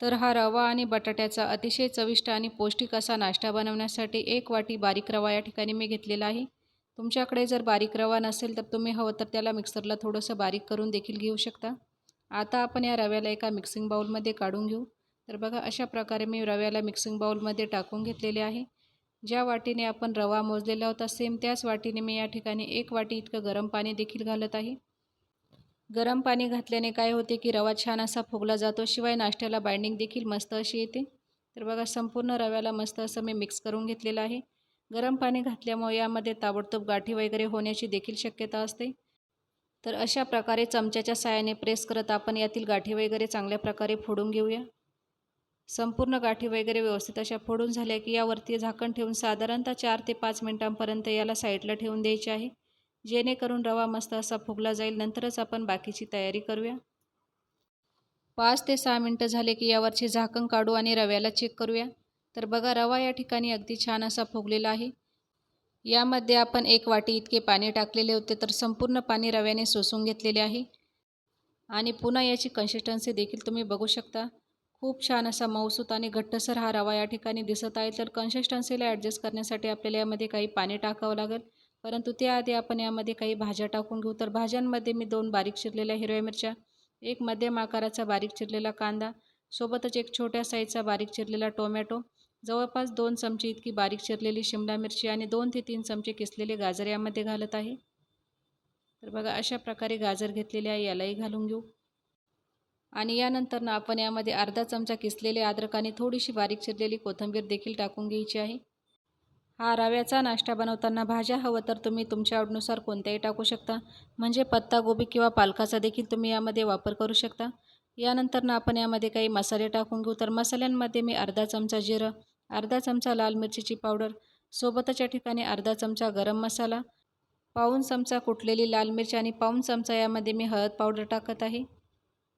तर हा रवा आणि बटाट्याचा अतिशय चविष्ट आणि पौष्टिक असा नाश्ता बनवण्यासाठी एक वाटी बारीक रवा या ठिकाणी मी घेतलेला आहे. तुमच्याकडे जर बारीक रवा नसेल तर तुम्ही हवं तर त्याला मिक्सरला थोडंसं बारीक करून देखील घेऊ शकता. आता आपण या रव्याला एका मिक्सिंग बाऊलमध्ये काढून घेऊ. तर बघा अशा प्रकारे मी रव्याला मिक्सिंग बाऊलमध्ये टाकून घेतलेले आहे. ज्या वाटीने आपण रवा मोजलेला होता सेम त्याच वाटीने मी या ठिकाणी एक वाटी इतकं गरम पाणी देखील घालत आहे. गरम पाणी घातल्याने काय होते की रवा छान असा फुगला जातो शिवाय नाश्त्याला बाइंडिंग देखील मस्त अशी येते. तर बघा संपूर्ण रव्याला मस्त असं मी मिक्स करून घेतलेलं आहे. गरम पाणी घातल्यामुळे यामध्ये ताबडतोब गाठी वगैरे होण्याची देखील शक्यता असते. तर अशा प्रकारे चमच्याच्या साहाय्याने प्रेस करत आपण यातील गाठी वगैरे चांगल्या प्रकारे फोडून घेऊया. संपूर्ण गाठी वगैरे व्यवस्थित अशा फोडून झाल्या की यावरती झाकण ठेवून साधारणतः चार ते पाच मिनटांपर्यंत याला साईडला ठेवून द्यायचे आहे. जेणेकरून रवा मस्त असा फुगला जाईल. नंतरच आपण बाकीची तयारी करूया. पाच ते सहा मिनटं झाले की यावरचे झाकण काढू आणि रव्याला चेक करूया. तर बघा रवा या ठिकाणी अगदी छान असा फुगलेला आहे. यामध्ये आपण एक वाटी इतके पाणी टाकलेले होते तर संपूर्ण पाणी रव्याने सोसून घेतलेले आहे. आणि पुन्हा याची कन्सिस्टन्सी देखील तुम्ही बघू शकता. खूप छान असा मऊसूत आणि घट्टसर हा रवा या ठिकाणी दिसत आहे. तर कन्सिस्टन्सीला ॲडजस्ट करण्यासाठी आपल्याला यामध्ये काही पाणी टाकावं लागेल. परंतु त्याआधी आपण यामध्ये काही भाज्या टाकून घेऊ. तर भाज्यांमध्ये मी दोन बारीक चिरलेल्या हिरव्या मिरच्या एक मध्यम आकाराचा बारीक चिरलेला कांदा सोबतच एक छोट्या साईजचा बारीक चिरलेला टोमॅटो जवळपास दोन चमचे इतकी बारीक चिरलेली शिमला मिरची आणि दोन ते तीन चमचे किसलेले गाजर यामध्ये घालत आहे. तर बघा अशा प्रकारे गाजर घेतलेले आहे यालाही घालून घेऊ. आणि यानंतर ना आपण यामध्ये अर्धा चमचा किसलेले अद्रक आणि थोडीशी बारीक चिरलेली कोथिंबीर देखील टाकून घ्यायची आहे. हा रव्याचा नाश्ता बनवताना भाज्या हवं तर तुम्ही तुमच्या आवडीनुसार कोणत्याही टाकू शकता. म्हणजे पत्तागोबी किंवा पालकाचा देखील तुम्ही यामध्ये वापर करू शकता. यानंतर ना आपण यामध्ये काही मसाले टाकून घेऊ. तर मसाल्यांमध्ये मी अर्धा चमचा जिरं अर्धा चमचा लाल मिरचीची पावडर सोबतच या ठिकाणी अर्धा चमचा गरम मसाला पाऊन चमचा कुटलेली लाल मिरची आणि पाऊन चमचा यामध्ये मी हळद पावडर टाकत आहे.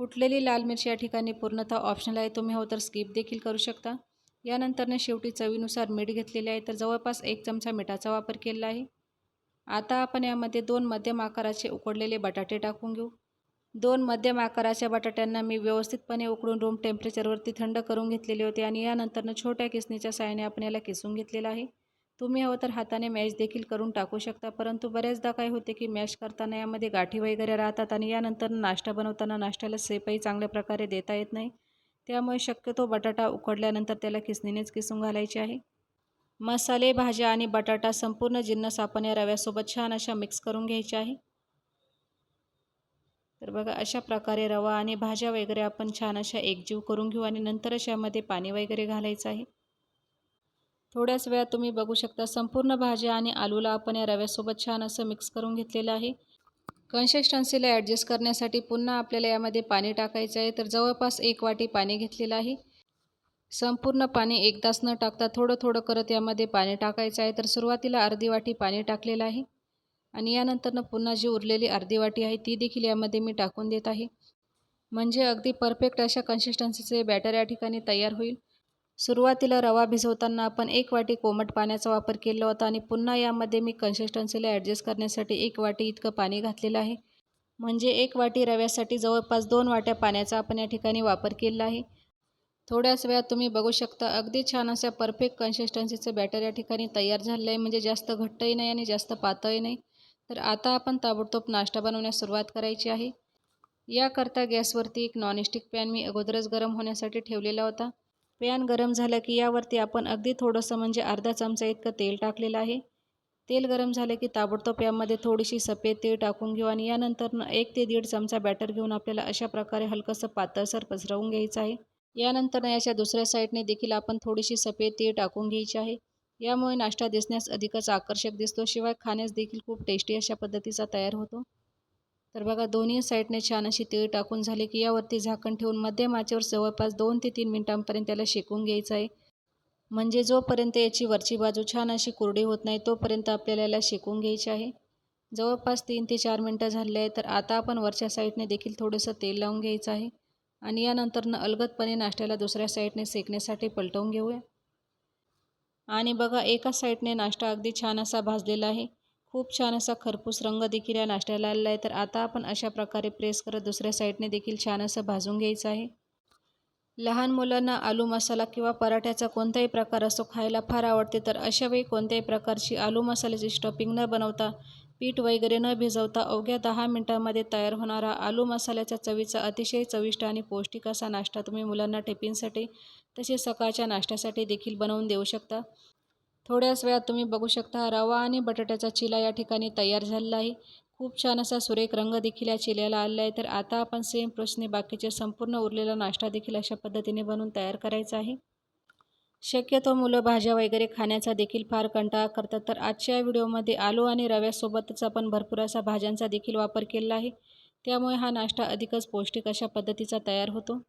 कुटलेली लाल मिरची या ठिकाणी पूर्णतः ऑप्शनल आहे. तुम्ही हो तर स्किप देखील करू शकता. यानंतरने शेवटी चवीनुसार मीठ घेतलेले आहे तर जवळपास एक चमचा मिठाचा वापर केलेला आहे. आता आपण यामध्ये दोन मध्यम आकाराचे उकडलेले बटाटे टाकून घेऊ. दोन मध्यम आकाराच्या बटाट्यांना मी व्यवस्थितपणे उकडून रूम टेम्परेचरवरती थंड करून घेतलेले होते आणि यानंतरनं छोट्या किसणीच्या साहाय्याने आपण याला किसून घेतलेलं आहे. तुम्ही हवं तर हाताने मॅश देखील करून टाकू शकता परंतु बऱ्याचदा काय होते की मॅश करताना यामध्ये गाठी वगैरे राहतात आणि यानंतर नाश्ता बनवताना नाश्त्याला सेपही चांगल्या प्रकारे देता येत नाही. त्यामुळे शक्यतो बटाटा उकडल्यानंतर त्याला किसणीनेच किसून घालायचे आहे. मसाले भाज्या आणि बटाटा संपूर्ण जिन्नस आपण या रव्यासोबत छान अशा मिक्स करून घ्यायच्या आहे. तर बघा अशा प्रकारे रवा आणि भाज्या वगैरे आपण छान अशा एकजीव करून घेऊ आणि नंतरच यामध्ये पाणी वगैरे घालायचं आहे. थोड्याच वेळात तुम्ही बघू शकता संपूर्ण भाज्या आणि आलूला आपण या रव्यासोबत छान असं मिक्स करून घेतलेलं आहे. कन्सिस्टन्सीला ॲडजस्ट करण्यासाठी पुन्हा आपल्याला यामध्ये पाणी टाकायचं आहे. तर जवळपास एक वाटी पाणी घेतलेलं आहे. संपूर्ण पाणी एकदाच न टाकता थोडं थोडं करत यामध्ये पाणी टाकायचं आहे. तर सुरुवातीला अर्धी वाटी पाणी टाकलेलं आहे. आणि यानंतरनं पुन्हा जी उरलेली अर्धी वाटी आहे ती देखील यामध्ये मी टाकून देत आहे. म्हणजे अगदी परफेक्ट अशा कन्सिस्टन्सीचे बॅटर या ठिकाणी तयार होईल. सुरुवातीला रवा भिजवताना आपण एक वाटी कोमट पाण्याचा वापर केला होता आणि पुन्हा यामध्ये मी कन्सिस्टन्सीला ॲडजस्ट करण्यासाठी एक वाटी इतकं पाणी घातलेलं आहे. म्हणजे एक वाटी रव्यासाठी जवळपास दोन वाट्या पाण्याचा आपण या ठिकाणी वापर केला आहे. थोड्याच वेळात तुम्ही बघू शकता अगदी छान अशा परफेक्ट कन्सिस्टन्सीचं बॅटर या ठिकाणी तयार झालेलं आहे म्हणजे जास्त घट्टही नाही आणि जास्त पातळही नाही. तर आता आपण ताबडतोब नाश्ता बनवण्यास सुरुवात करायची आहे. याकरता गॅसवरती एक नॉनस्टिक पॅन मी अगोदरच गरम होण्यासाठी ठेवलेला होता. पॅन गरम झालं की यावरती आपण अगदी थोडंसं म्हणजे अर्धा चमचा इतकं तेल टाकलेलं आहे. तेल गरम झालं की ताबडतोब यामध्ये थोडीशी सफेद तेल टाकून घेऊ आणि यानंतर एक ते दीड चमचा बॅटर घेऊन आपल्याला अशा प्रकारे हलकंसं पातळसर पसरवून घ्यायचं आहे. यानंतर याच्या दुसऱ्या साईडने देखील आपण थोडीशी सफेद तीळ टाकून घ्यायची आहे. यामुळे नाश्ता दिसण्यास अधिकच आकर्षक दिसतो. शिवाय खाण्यास देखील खूप टेस्टी अशा पद्धतीचा तयार होतो. तर बघा दोन्ही साईडने छान अशी तीळ टाकून झाली की यावरती झाकण ठेवून मध्यम आचेवर जवळपास दोन ते तीन मिनटांपर्यंत त्याला शेकून घ्यायचं आहे. म्हणजे जोपर्यंत याची वरची बाजू छान अशी कोरडी होत नाही तोपर्यंत आपल्याला याला शेकून घ्यायची आहे. जवळपास तीन ते चार मिनटं झाले आहे तर आता आपण वरच्या साईडने देखील थोडंसं तेल लावून घ्यायचं आहे. आणि यानंतरनं अलगदपणे नाश्त्याला दुसऱ्या साईडने सेकण्यासाठी पलटवून घेऊया. आणि बघा एका साईडने नाश्ता अगदी छान असा भाजलेला आहे. खूप छान असा खरपूस रंग देखील या नाश्त्याला आलेला आहे. तर आता आपण अशा प्रकारे प्रेस करत दुसऱ्या साईडने देखील छान असं भाजून घ्यायचं आहे. लहान मुलांना आलू मसाला किंवा पराठ्याचा कोणताही प्रकार असो खायला फार आवडते तर अशा वेळी कोणत्याही प्रकारची आलू मसाल्याची स्टॉपिंग न बनवता पीठ वगैरे न भिजवता अवघ्या दहा मिनटांमध्ये तयार होणारा आलू मसाल्याच्या चवीचा अतिशय चविष्ट आणि पौष्टिक असा नाश्ता तुम्ही मुलांना टिफिनसाठी तसेच सकाळच्या नाश्त्यासाठी देखील बनवून देऊ शकता. थोड्याच वेळात तुम्ही बघू शकता रवा आणि बटाट्याचा चिला या ठिकाणी तयार झालेला आहे. खूप छान असा सुरेख रंग देखील या चिल्याला आलेला आहे. तर आता आपण सेम प्रोसेसने बाकीचे संपूर्ण उरलेला नाश्ता देखील अशा पद्धतीने बनवून तयार करायचा आहे. शक्यतो मुलं भाज्या वगैरे खाण्याचा देखील फार कंटाळा करतात. तर आजच्या व्हिडिओमध्ये आलू आणि रव्यासोबतच आपण भरपूर असा भाज्यांचा देखील वापर केलेला आहे. त्यामुळे हा नाश्ता अधिकच पौष्टिक अशा पद्धतीचा तयार होतो.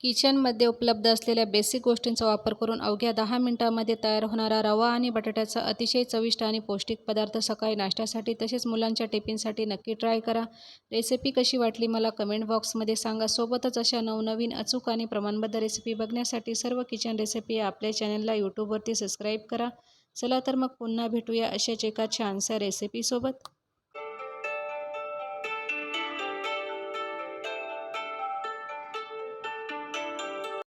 किचनमध्ये उपलब्ध असलेल्या बेसिक गोष्टींचा वापर करून अवघ्या दहा मिनटामध्ये तयार होणारा रवा आणि बटाट्याचा अतिशय चविष्ट आणि पौष्टिक पदार्थ सकाळी नाश्त्यासाठी तसेच मुलांच्या टिफिनसाठी नक्की ट्राय करा. रेसिपी कशी वाटली मला कमेंट बॉक्समध्ये सांगा. सोबतच अशा नवनवीन अचूक आणि प्रमाणबद्ध रेसिपी बघण्यासाठी सर्व किचन रेसिपी या आपल्या चॅनलला यूट्यूबवरती सबस्क्राईब करा. चला तर मग पुन्हा भेटूया अशाच एका छानशा रेसिपीसोबत.